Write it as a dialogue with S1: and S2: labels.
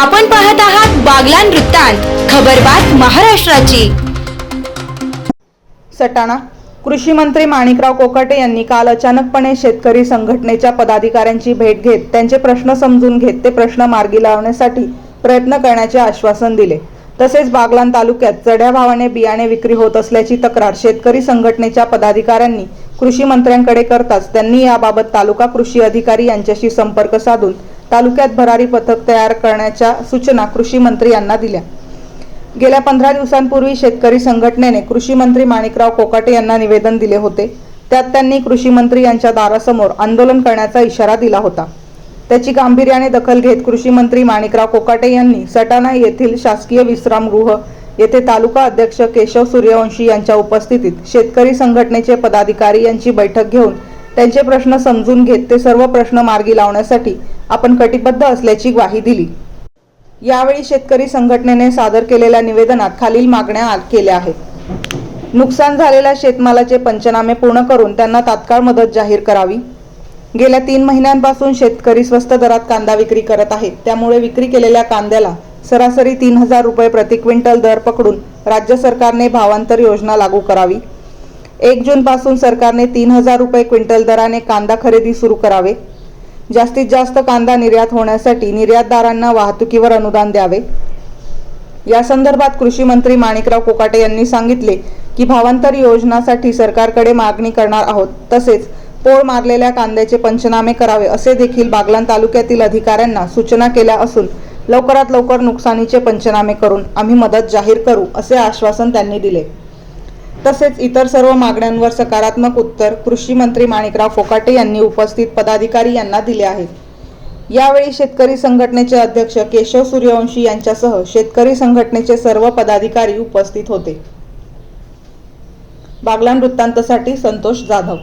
S1: आपण पाहत आहात बागलान वृत्तांत खबरबात महाराष्ट्राची.
S2: सटाणा कृषी मंत्री माणिकराव कोकाटे यांनी काल अचानकपणे शेतकरी संघटनेच्या पदाधिकाऱ्यांची भेट घेत त्यांचे प्रश्न समजून घेत ते प्रश्न मार्गी लावण्यासाठी प्रयत्न करण्याचे आश्वासन दिले. तसेच बागलान तालुक्यात चढ्या भावाने बियाणे विक्री होत असल्याची तक्रार शेतकरी संघटनेच्या पदाधिकाऱ्यांनी कृषी मंत्र्यांकडे करताच त्यांनी याबाबत तालुका कृषी अधिकारी यांच्याशी संपर्क साधून तालुक्यात भरारी पथक तयार करण्याच्या सूचना कृषी मंत्री यांना दिल्या. गेल्या पंधरा दिवसांपूर्वी शेतकरी संघटनेने कृषी मंत्री माणिकराव कोकाटे यांना निवेदन दिले होते. त्यात त्यांनी कृषी मंत्री यांच्या दारासमोर आंदोलन करण्याचा इशारा दिला होता. त्याची गांभीर्याने दखल घेत कृषी मंत्री माणिकराव कोकाटे यांनी सटाणा येथील शासकीय विश्रामगृह येथे तालुका अध्यक्ष केशव सूर्यवंशी यांच्या उपस्थितीत शेतकरी संघटनेचे पदाधिकारी यांची बैठक घेऊन त्यांचे प्रश्न समजून घेत ते सर्व प्रश्न मार्गी लावण्यासाठी आपण कटिबद्ध असल्याची ग्वाही दिली. यावेळी शेतकरी संघटनेने सादर केलेल्या निवेदनात खालील मागण्या केल्या आहेत. नुकसान झालेल्या शेतमालाचे पंचनामे पूर्ण करून त्यांना तात्काळ मदत जाहीर करावी. गेल्या तीन महिन्यांपासून शेतकरी स्वस्त दरात कांदा विक्री करत आहेत. त्यामुळे विक्री केलेल्या कांद्याला सरासरी तीन हजार रुपये प्रति क्विंटल दर पकडून राज्य सरकारने भावांतर योजना लागू करावी. एक जून पासून सरकारने तीन हजार रुपये क्विंटल दराने कांदा खरेदी सुरू करावे. जास्तीत जास्त कांदा निर्यात होण्यासाठी निर्यातदारांना वाहतुकीवर अनुदान द्यावे. या संदर्भात कृषी मंत्री माणिकराव कोकाटे यांनी सांगितले की भावांतर योजनासाठी सरकारकडे मागणी करणार आहोत. तसेच पोळ मारलेल्या कांद्याचे पंचनामे करावे असे देखील बागलान तालुक्यातील अधिकाऱ्यांना सूचना केल्या असून लवकरात लवकर नुकसानीचे पंचनामे करून आम्ही मदत जाहीर करू असे आश्वासन त्यांनी दिले. तसेच इतर सर्व मागण्यांवर सकारात्मक उत्तर कृषी मंत्री माणिकराव फोकाटे यांनी उपस्थित पदाधिकारी यांना दिले आहे. यावेळी शेतकरी संघटनेचे अध्यक्ष केशव सूर्यवंशी यांच्यासह शेतकरी संघटनेचे सर्व पदाधिकारी उपस्थित होते. बागलान वृत्तांतसाठी संतोष जाधव